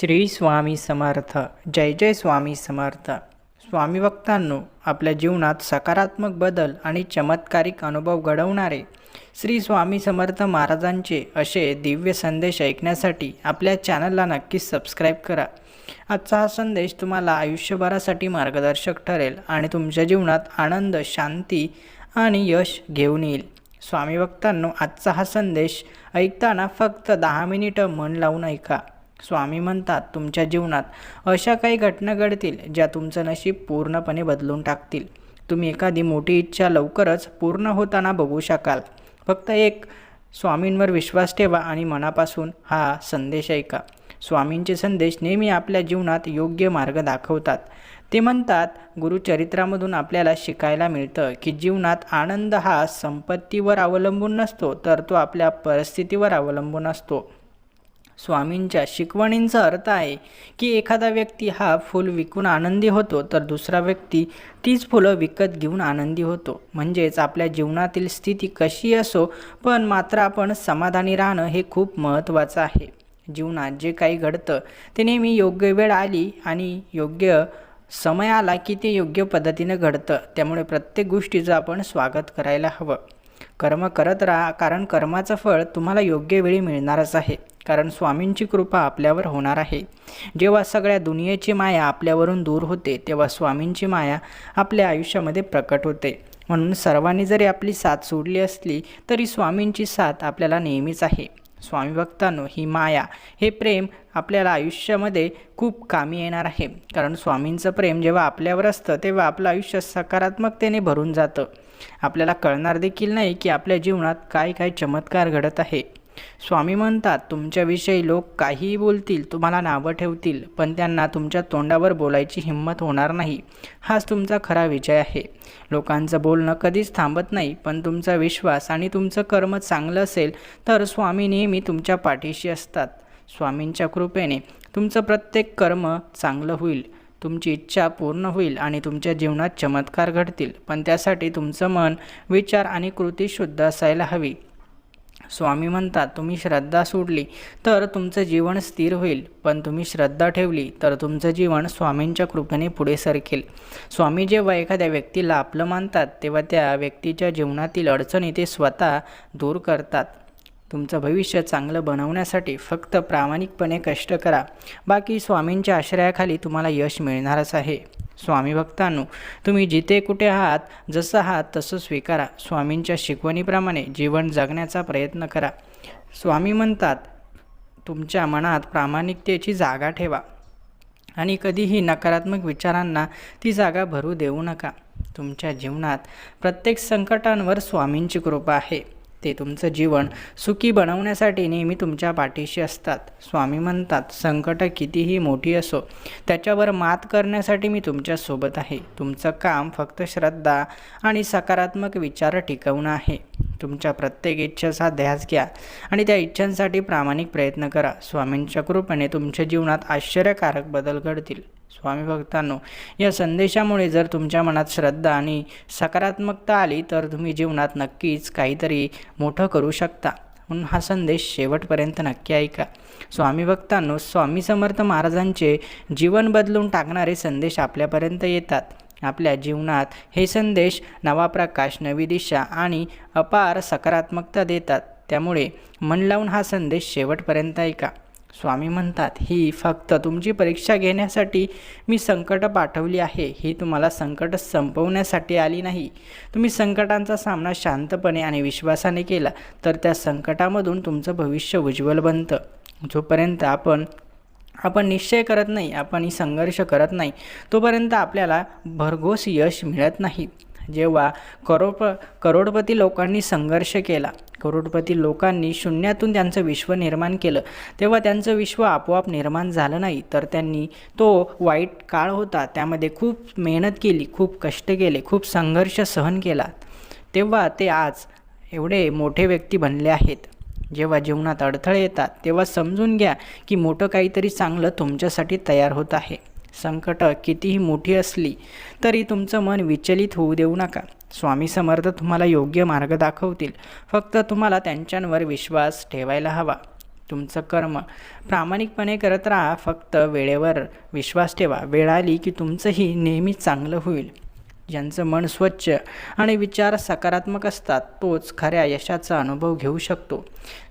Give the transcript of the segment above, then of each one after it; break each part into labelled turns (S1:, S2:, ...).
S1: श्री स्वामी समर्थ. जय जय स्वामी समर्थ. स्वामी भक्तांनो आपल्या जीवनात सकारात्मक बदल आणि चमत्कारिक अनुभव घडवणारे श्री स्वामी समर्थ महाराजांचे असे दिव्य संदेश ऐकण्यासाठी आपल्या चॅनलला नक्कीच सबस्क्राईब करा. आजचा हा संदेश तुम्हाला आयुष्यभरासाठी मार्गदर्शक ठरेल आणि तुमच्या जीवनात आनंद शांती आणि यश घेऊन येईल. स्वामी भक्तांनो आजचा हा संदेश ऐकताना फक्त दहा मिनिटं मन लावून ऐका. स्वामी म्हणतात तुमच्या जीवनात अशा काही घटना घडतील ज्या तुमचं नशीब पूर्णपणे बदलून टाकतील. तुम्ही एखादी मोठी इच्छा लवकरच पूर्ण होताना बघू शकाल. फक्त एक स्वामींवर विश्वास ठेवा आणि मनापासून हा संदेश ऐका. स्वामींचे संदेश नेहमी आपल्या जीवनात योग्य मार्ग दाखवतात. ते म्हणतात गुरुचरित्रामधून आपल्याला शिकायला मिळतं की जीवनात आनंद हा संपत्तीवर अवलंबून नसतो तर तो आपल्या परिस्थितीवर अवलंबून असतो. स्वामींच्या शिकवणींचा अर्थ आहे की एखादा व्यक्ती हा फूल विकून आनंदी होतो तर दुसरा व्यक्ती तीच फुलं विकत घेऊन आनंदी होतो. म्हणजेच आपल्या जीवनातील स्थिती कशी असो पण मात्र आपण समाधानी राहणं हे खूप महत्त्वाचं आहे. जीवनात जे काही घडतं ते नेहमी योग्य वेळ आली आणि योग्य समय आला की ते योग्य पद्धतीनं घडतं. त्यामुळे प्रत्येक गोष्टीचं आपण स्वागत करायला हवं. कर्म करत राहा कारण कर्माचं फळ तुम्हाला योग्य वेळी मिळणारच आहे. कारण स्वामींची कृपा आपल्यावर होणार आहे. जेव्हा सगळ्या दुनियेची माया आपल्यावरून दूर होते तेव्हा स्वामींची माया आपल्या आयुष्यामध्ये प्रकट होते. म्हणून सर्वांनी जरी आपली साथ सोडली असली तरी स्वामींची साथ आपल्याला नेहमीच आहे. स्वामी भक्तांनो ही माया हे प्रेम आपल्याला आयुष्यामध्ये खूप कामी येणार आहे. कारण स्वामींचं प्रेम जेव्हा आपल्यावर असतं तेव्हा आपलं आयुष्य सकारात्मकतेने भरून जातं. आपल्याला कळणार देखील नाही की आपल्या जीवनात काय काय चमत्कार घडत आहे. स्वामी म्हणतात तुमच्याविषयी लोक काहीही बोलतील तुम्हाला नावं ठेवतील पण त्यांना तुमच्या तोंडावर बोलायची हिंमत होणार नाही. हाच तुमचा खरा विजय आहे. लोकांचं बोलणं कधीच थांबत नाही पण तुमचा विश्वास आणि तुमचं कर्म चांगलं असेल तर स्वामी नेहमी तुमच्या पाठीशी असतात. स्वामींच्या कृपेने तुमचं प्रत्येक कर्म चांगलं होईल. तुमची इच्छा पूर्ण होईल आणि तुमच्या जीवनात चमत्कार घडतील. पण त्यासाठी तुमचं मन विचार आणि कृती शुद्ध असायला हवी. स्वामी म्हणतात तुम्ही श्रद्धा सोडली तर तुमचं जीवन स्थिर होईल. पण तुम्ही श्रद्धा ठेवली तर तुमचं जीवन स्वामींच्या कृपेने पुढे सरकेल. स्वामी जेव्हा एखाद्या व्यक्तीला आपलं मानतात तेव्हा त्या व्यक्तीच्या जीवनातील अडचणी ते स्वतः दूर करतात. तुमचं भविष्य चांगलं बनवण्यासाठी फक्त प्रामाणिकपणे कष्ट करा. बाकी स्वामींच्या आश्रयाखाली तुम्हाला यश मिळणारच आहे. स्वामी भक्तांनो तुम्ही जिथे कुठे आहात जसं आहात तसं स्वीकारा. स्वामींच्या शिकवणीप्रमाणे जीवन जगण्याचा प्रयत्न करा. स्वामी म्हणतात तुमच्या मनात प्रामाणिकतेची जागा ठेवा आणि कधीही नकारात्मक विचारांना ती जागा भरू देऊ नका. तुमच्या जीवनात प्रत्येक संकटांवर स्वामींची कृपा आहे. ते तुमचं जीवन सुखी बनवण्यासाठी नेहमी तुमच्या पाठीशी असतात. स्वामी म्हणतात संकट कितीही मोठी असो त्याच्यावर मात करण्यासाठी मी तुमच्यासोबत आहे. तुमचं काम फक्त श्रद्धा आणि सकारात्मक विचार टिकवणं आहे. तुमच्या प्रत्येक इच्छेचा ध्यास घ्या आणि त्या इच्छांसाठी प्रामाणिक प्रयत्न करा. स्वामींच्या कृपेने तुमच्या जीवनात आश्चर्यकारक बदल घडतील. स्वामी भक्तांनो या संदेशामुळे जर तुमच्या मनात श्रद्धा आणि सकारात्मकता आली तर तुम्ही जीवनात नक्कीच काहीतरी मोठं करू शकता. म्हणून हा संदेश शेवटपर्यंत नक्की ऐका. स्वामी भक्तांनो स्वामी समर्थ महाराजांचे जीवन बदलून टाकणारे संदेश आपल्यापर्यंत येतात. आपल्या जीवनात हे संदेश नवा प्रकाश नवी दिशा आणि अपार सकारात्मकता देतात. त्यामुळे मन लावून हा संदेश शेवटपर्यंत ऐका. स्वामी म्हणतात ही फक्त तुमची परीक्षा घेण्यासाठी मी संकट पाठवली आहे. ही तुम्हाला संकट संपवण्यासाठी आली नाही. तुम्ही संकटांचा सामना शांतपणे आणि विश्वासाने केला तर त्या संकटामधून तुमचं भविष्य उज्ज्वल बनतं. जोपर्यंत आपण आपण निश्चय करत नाही आपण ही संघर्ष करत नाही तोपर्यंत आपल्याला भरघोस यश मिळत नाही. जेव्हा करोप करोडपती लोकांनी संघर्ष केला करोडपती लोकांनी शून्यातून त्यांचं विश्व निर्माण केलं. तेव्हा त्यांचं विश्व आपोआप निर्माण झालं नाही. तर त्यांनी तो वाईट काळ होता. त्यामध्ये खूप मेहनत केली खूप कष्ट केले खूप संघर्ष सहन केला. तेव्हा ते आज एवढे मोठे व्यक्ती बनले आहेत. जेव्हा जीवनात अडथळे येतात तेव्हा समजून घ्या की मोठं काहीतरी चांगलं तुमच्यासाठी तयार होत आहे. संकट कितीही मोठी असली तरी तुमचं मन विचलित होऊ देऊ नका. स्वामी समर्थ तुम्हाला योग्य मार्ग दाखवतील. फक्त तुम्हाला त्यांच्यांवर विश्वास ठेवायला हवा. तुमचं कर्म प्रामाणिकपणे करत राहा. फक्त वेळेवर विश्वास ठेवा. वेळ आली की तुमचंही नेहमी चांगलं होईल. ज्यांचं मन स्वच्छ आणि विचार सकारात्मक असतात तोच खऱ्या यशाचा अनुभव घेऊ शकतो.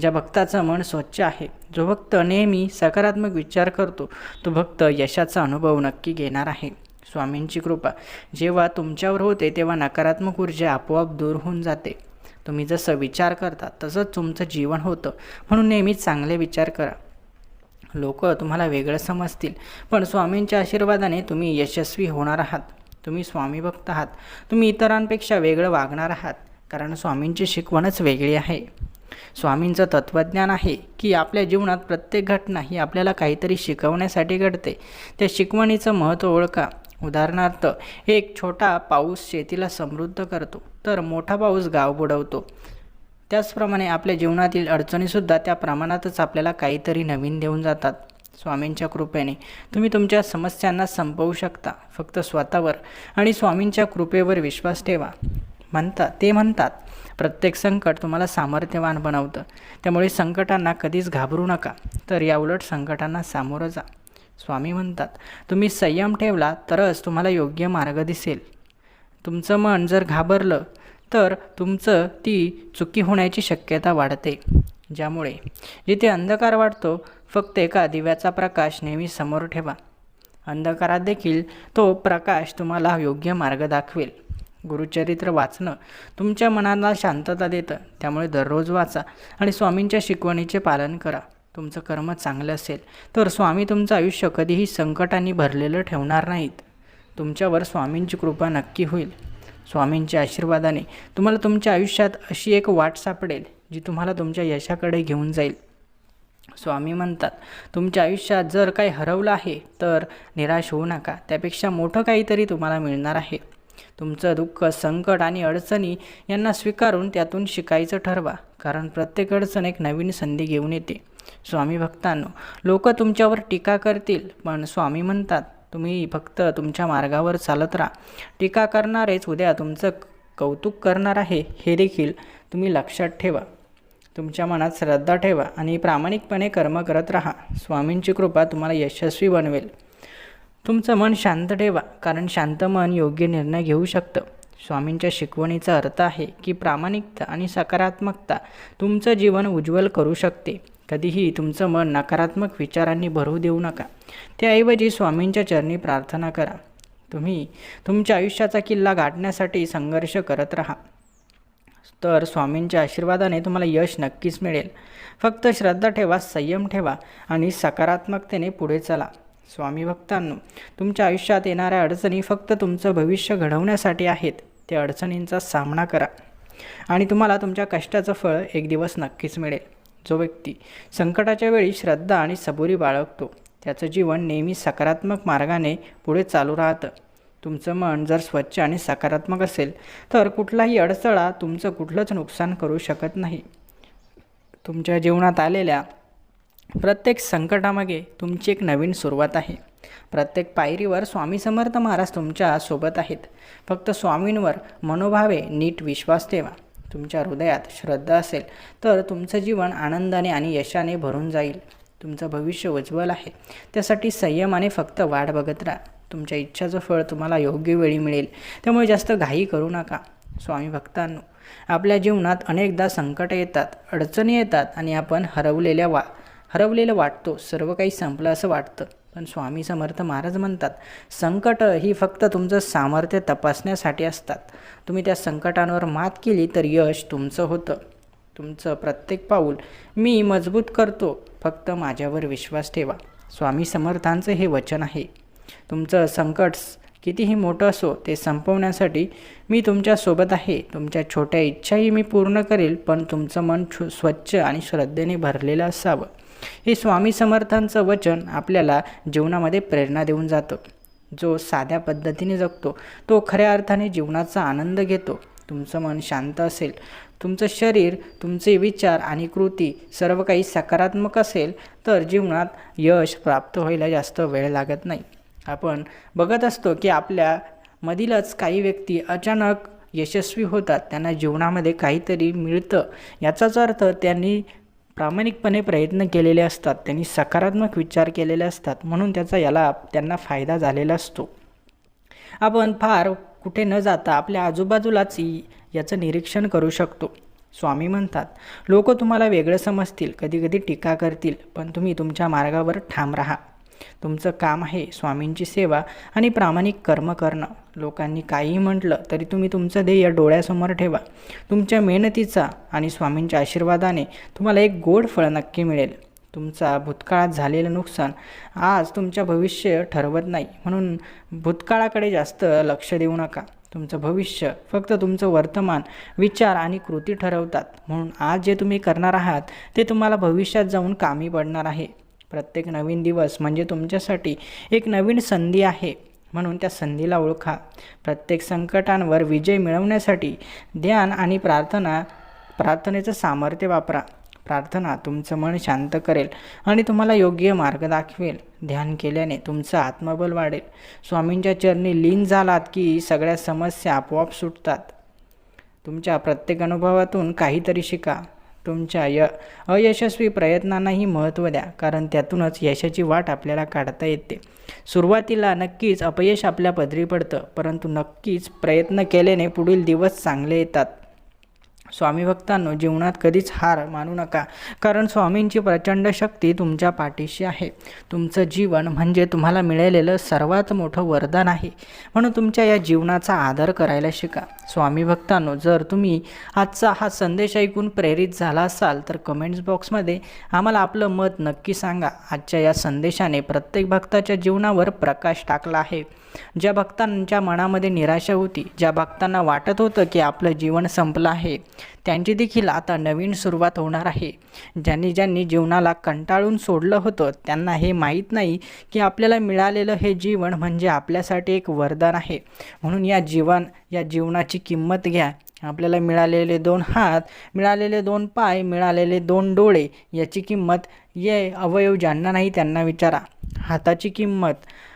S1: ज्या भक्ताचं मन स्वच्छ आहे जो भक्त नेहमी सकारात्मक विचार करतो तो भक्त यशाचा अनुभव नक्की घेणार आहे. स्वामींची कृपा. जेव्हा तुमच्यावर होते तेव्हा नकारात्मक ऊर्जा आपोआप दूर होऊन जाते. तुम्ही जसं विचार करता तसंच तुमचं जीवन होतं. म्हणून नेहमी चांगले विचार करा. लोक तुम्हाला वेगळं समजतील. पण स्वामींच्या आशीर्वादाने तुम्ही यशस्वी होणार आहात. तुम्ही स्वामी भक्त आहात. तुम्ही इतरांपेक्षा वेगळं वागणार आहात. कारण स्वामींची शिकवणच वेगळी आहे. स्वामींचं तत्त्वज्ञान आहे की आपल्या जीवनात प्रत्येक घटना ही आपल्याला काहीतरी शिकवण्यासाठी घडते. त्या शिकवणीचं महत्त्व ओळखा. उदाहरणार्थ एक छोटा पाऊस शेतीला समृद्ध करतो तर मोठा पाऊस गाव बुडवतो. त्याचप्रमाणे आपल्या जीवनातील अडचणीसुद्धा त्या प्रमाणातच आपल्याला काहीतरी नवीन देऊन जातात. स्वामींच्या कृपेने. तुम्ही तुमच्या समस्यांना संपवू शकता फक्त स्वतःवर आणि स्वामींच्या कृपेवर विश्वास ठेवा. म्हणतात ते म्हणतात प्रत्येक संकट तुम्हाला सामर्थ्यवान बनवतं. त्यामुळे संकटांना कधीच घाबरू नका. तर याउलट संकटांना सामोरं जा. स्वामी म्हणतात तुम्ही संयम ठेवला तरच तुम्हाला योग्य मार्ग दिसेल. तुमचं मन जर घाबरलं तर तुमचं ती चुकी होण्याची शक्यता वाढते. ज्यामुळे जिथे अंधकार वाढतो फक्त एका दिव्याचा प्रकाश नेहमी समोर ठेवा. अंधकारात देखील तो प्रकाश तुम्हाला योग्य मार्ग दाखवेल. गुरुचरित्र वाचणं तुमच्या मनाला शांतता देतं त्यामुळे दररोज वाचा आणि स्वामींच्या शिकवणीचे पालन करा. तुमचं कर्म चांगलं असेल तर स्वामी तुमचं आयुष्य कधीही संकटांनी भरलेलं ठेवणार नाहीत. तुमच्यावर स्वामींची कृपा नक्की होईल. स्वामींच्या आशीर्वादाने तुम्हाला तुमच्या आयुष्यात अशी एक वाट सापडेल जी तुम्हाला तुमच्या यशाकडे घेऊन जाईल. स्वामी म्हणतात तुमच्या आयुष्यात जर काही हरवलं आहे तर निराश होऊ नका. त्यापेक्षा मोठं काहीतरी तुम्हाला मिळणार आहे. तुमचं दुःख संकट आणि अडचणी यांना स्वीकारून त्यातून शिकायचं ठरवा कारण प्रत्येक अडचण एक नवीन संधी घेऊन येते. स्वामी भक्तांनो लोक तुमच्यावर टीका करतील पण स्वामी म्हणतात तुम्ही फक्त तुमच्या मार्गावर चालत राहा. टीका करणारेच उद्या तुमचं कौतुक करणार आहे हे देखील तुम्ही लक्षात ठेवा. तुमच्या मनात श्रद्धा ठेवा आणि प्रामाणिकपणे कर्म करत राहा. स्वामींची कृपा तुम्हाला यशस्वी बनवेल. तुमचं मन शांत ठेवा कारण शांत मन योग्य निर्णय घेऊ शकतं. स्वामींच्या शिकवणीचा अर्थ आहे की प्रामाणिकता आणि सकारात्मकता तुमचं जीवन उज्ज्वल करू शकते. कधीही तुमचं मन नकारात्मक विचारांनी भरू देऊ नका. त्याऐवजी स्वामींच्या चरणी प्रार्थना करा. तुम्ही तुमच्या आयुष्याचा किल्ला गाठण्यासाठी संघर्ष करत राहा. तर स्वामींच्या आशीर्वादाने तुम्हाला यश नक्कीच मिळेल. फक्त श्रद्धा ठेवा संयम ठेवा आणि सकारात्मकतेने पुढे चला. स्वामी भक्तांनो तुमच्या आयुष्यात येणाऱ्या अडचणी फक्त तुमचं भविष्य घडवण्यासाठी आहेत. त्या अडचणींचा सामना करा आणि तुम्हाला तुमच्या कष्टाचं फळ एक दिवस नक्कीच मिळेल. जो व्यक्ती संकटाच्या वेळी श्रद्धा आणि सबुरी बाळगतो त्याचं जीवन नेहमी सकारात्मक मार्गाने पुढे चालू राहतं. तुमचं मन जर स्वच्छ आणि सकारात्मक असेल तर कुठलाही अडथळा तुमचं कुठलंच नुकसान करू शकत नाही. तुमच्या जीवनात आलेल्या प्रत्येक संकटामागे तुमची एक नवीन सुरुवात आहे. प्रत्येक पायरीवर स्वामी समर्थ महाराज तुमच्यासोबत आहेत. फक्त स्वामींवर मनोभावे नीट विश्वास ठेवा. तुमच्या हृदयात श्रद्धा असेल तर तुमचं जीवन आनंदाने आणि यशाने भरून जाईल. तुमचं भविष्य उज्ज्वल आहे. त्यासाठी संयमाने फक्त वाट बघत राहा. तुमच्या इच्छाचं फळ तुम्हाला योग्य वेळी मिळेल. त्यामुळे जास्त घाई करू नका. स्वामी भक्तांनो आपल्या जीवनात अनेकदा संकट येतात अडचणी येतात आणि आपण हरवलेल्या वा हरवलेलं वाटतो. सर्व काही संपलं असं वाटतं. पण स्वामी समर्थ महाराज म्हणतात संकट ही फक्त तुमचं सामर्थ्य तपासण्यासाठी असतात. तुम्ही त्या संकटांवर मात केली तर यश तुमचं होतं. तुमचं प्रत्येक पाऊल मी मजबूत करतो. फक्त माझ्यावर विश्वास ठेवा. स्वामी समर्थांचं हे वचन आहे. तुमचं संकट कितीही मोठं असो ते संपवण्यासाठी मी तुमच्यासोबत आहे. तुमच्या छोट्या इच्छाही मी पूर्ण करेल पण तुमचं मन स्वच्छ आणि श्रद्धेने भरलेलं असावं. हे स्वामी समर्थांचं वचन आपल्याला जीवनामध्ये प्रेरणा देऊन जातं. जो साध्या पद्धतीने जगतो तो खऱ्या अर्थाने जीवनाचा आनंद घेतो. तुमचं मन शांत असेल तुमचं शरीर तुमचे विचार आणि कृती सर्व काही सकारात्मक असेल तर जीवनात यश प्राप्त व्हायला जास्त वेळ लागत नाही. आपण बघत असतो की आपल्या मधीलच काही व्यक्ती अचानक यशस्वी होतात त्यांना जीवनामध्ये काहीतरी मिळतं. याचाच अर्थ त्यांनी प्रामाणिकपणे प्रयत्न केलेले असतात. त्यांनी सकारात्मक विचार केलेले असतात. म्हणून त्याचा याला त्यांना फायदा झालेला असतो. आपण फार कुठे न जाता आपल्या आजूबाजूलाच याचं निरीक्षण करू शकतो. स्वामी म्हणतात लोक तुम्हाला वेगळं समजतील. कधीकधी टीका करतील. पण तुम्ही तुमच्या मार्गावर ठाम राहा. तुमचं काम आहे स्वामींची सेवा आणि प्रामाणिक कर्म करणं. लोकांनी काहीही म्हटलं तरी तुम्ही तुमचं ध्येय डोळ्यासमोर ठेवा. तुमच्या मेहनतीचा आणि स्वामींच्या आशीर्वादाने तुम्हाला एक गोड फळ नक्की मिळेल. तुमचा भूतकाळात झालेलं नुकसान आज तुमच्या भविष्य ठरवत नाही. म्हणून भूतकाळाकडे जास्त लक्ष देऊ नका. तुमचं भविष्य फक्त तुमचं वर्तमान विचार आणि कृती ठरवतात. म्हणून आज जे तुम्ही करणार आहात ते तुम्हाला भविष्यात जाऊन कामी पडणार आहे. प्रत्येक नवीन दिवस म्हणजे तुमच्यासाठी एक नवीन संधी आहे. म्हणून त्या संधीला ओळखा. प्रत्येक संकटांवर विजय मिळवण्यासाठी ध्यान आणि प्रार्थना प्रार्थनेचं सामर्थ्य वापरा. प्रार्थना तुमचं मन शांत करेल आणि तुम्हाला योग्य मार्ग दाखवेल. ध्यान केल्याने तुमचं आत्मबल वाढेल. स्वामींच्या चरणी लीन झालात की सगळ्या समस्या आपोआप सुटतात. तुमच्या प्रत्येक अनुभवातून काहीतरी शिका. तुमच्या य अयशस्वी प्रयत्नांनाही महत्त्व द्या कारण त्यातूनच यशाची वाट आपल्याला काढता येते. सुरुवातीला नक्कीच अपयश आपल्या पदरी पडतं परंतु नक्कीच प्रयत्न केल्याने पुढील दिवस चांगले येतात. स्वामी भक्तांनो जीवनात कधीच हार मानू नका. कारण स्वामींची प्रचंड शक्ती तुमच्या पाठीशी आहे. तुमचं जीवन म्हणजे तुम्हाला मिळालेलं सर्वात मोठं वरदान आहे. म्हणून तुमच्या या जीवनाचा आदर करायला शिका. स्वामी भक्तांनो जर तुम्ही आजचा हा संदेश ऐकून प्रेरित झाला असाल तर कमेंट्स बॉक्समध्ये आम्हाला आपलं मत नक्की सांगा. आजच्या या संदेशाने प्रत्येक भक्ताच्या जीवनावर प्रकाश टाकला आहे. ज्या भक्तांच्या मनामध्ये निराशा होती ज्या भक्तांना वाटत होतं की आपलं जीवन संपलं आहे त्यांची देखील आता नवीन सुरुवात होणार आहे. ज्यांनी ज्यांनी जीवनाला कंटाळून सोडलं होतं त्यांना हे माहीत नाही की आपल्याला मिळालेलं हे जीवन म्हणजे आपल्यासाठी एक वरदान आहे. म्हणून या जीवन या जीवनाची किंमत घ्या. आपल्याला मिळालेले दोन हात मिळालेले दोन पाय मिळालेले दोन डोळे याची किंमत ये अवयव ज्यांना नाही त्यांना विचारा. हाताची किंमत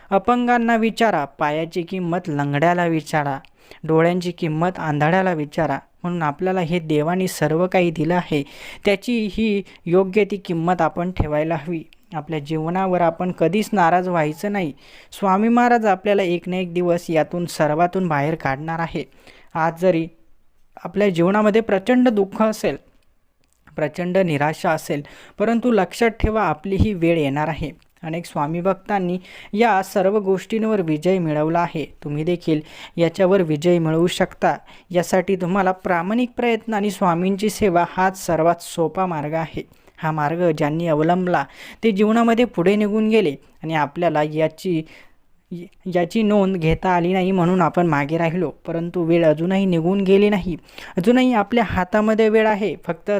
S1: अपंगांना विचारा. पायाची किंमत लंगड्याला विचारा. डोळ्यांची किंमत आंधळ्याला विचारा. म्हणून आपल्याला हे देवाने सर्व काही दिलं आहे त्याची ही योग्य ती किंमत आपण ठेवायला हवी. आपल्या जीवनावर आपण कधीच नाराज व्हायचं नाही. स्वामी महाराज आपल्याला एक ना एक दिवस यातून सर्वातून बाहेर काढणार आहे. आज जरी आपल्या जीवनामध्ये प्रचंड दुःख असेल प्रचंड निराशा असेल परंतु लक्षात ठेवा आपली ही वेळ येणार आहे. अनेक स्वामी भक्तांनी या सर्व गोष्टींवर विजय मिळवला आहे. तुम्ही देखील याच्यावर विजय मिळवू शकता. यासाठी तुम्हाला प्रामाणिक प्रयत्न आणि स्वामींची सेवा हाच सर्वात सोपा मार्ग आहे. हा मार्ग ज्यांनी अवलंबला ते जीवनामध्ये पुढे निघून गेले आणि आपल्याला याची याची नोंद घेता आली नाही म्हणून आपण मागे राहिलो. परंतु वेळ अजूनही निघून गेली नाही. अजूनही आपल्या हातामध्ये वेळ आहे. फक्त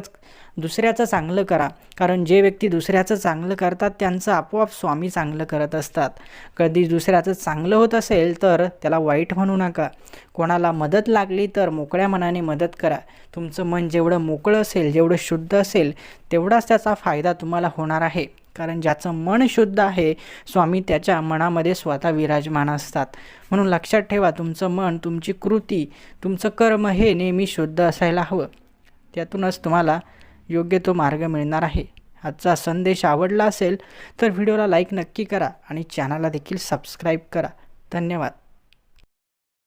S1: दुसऱ्याचं चांगलं करा. कारण जे व्यक्ती दुसऱ्याचं चांगलं करतात त्यांचं आपोआप स्वामी चांगलं करत असतात. कधी दुसऱ्याचं चांगलं होत असेल तर त्याला वाईट म्हणू नका. कोणाला मदत लागली तर मोकळ्या मनाने मदत करा. तुमचं मन जेवढं मोकळं असेल जेवढं शुद्ध असेल तेवढाच त्याचा फायदा तुम्हाला होणार आहे. कारण ज्याचं मन शुद्ध आहे स्वामी त्याच्या मनामध्ये स्वतः विराजमान असतात. म्हणून लक्षात ठेवा तुमचं मन तुमची कृती तुमचं कर्म हे नेहमी शुद्ध असायला हवं. त्यातूनच तुम्हाला योग्य तो मार्ग मिळणार आहे. आजचा संदेश आवडला असेल तर व्हिडिओला लाईक नक्की करा आणि चॅनलला देखील सबस्क्राईब करा. धन्यवाद.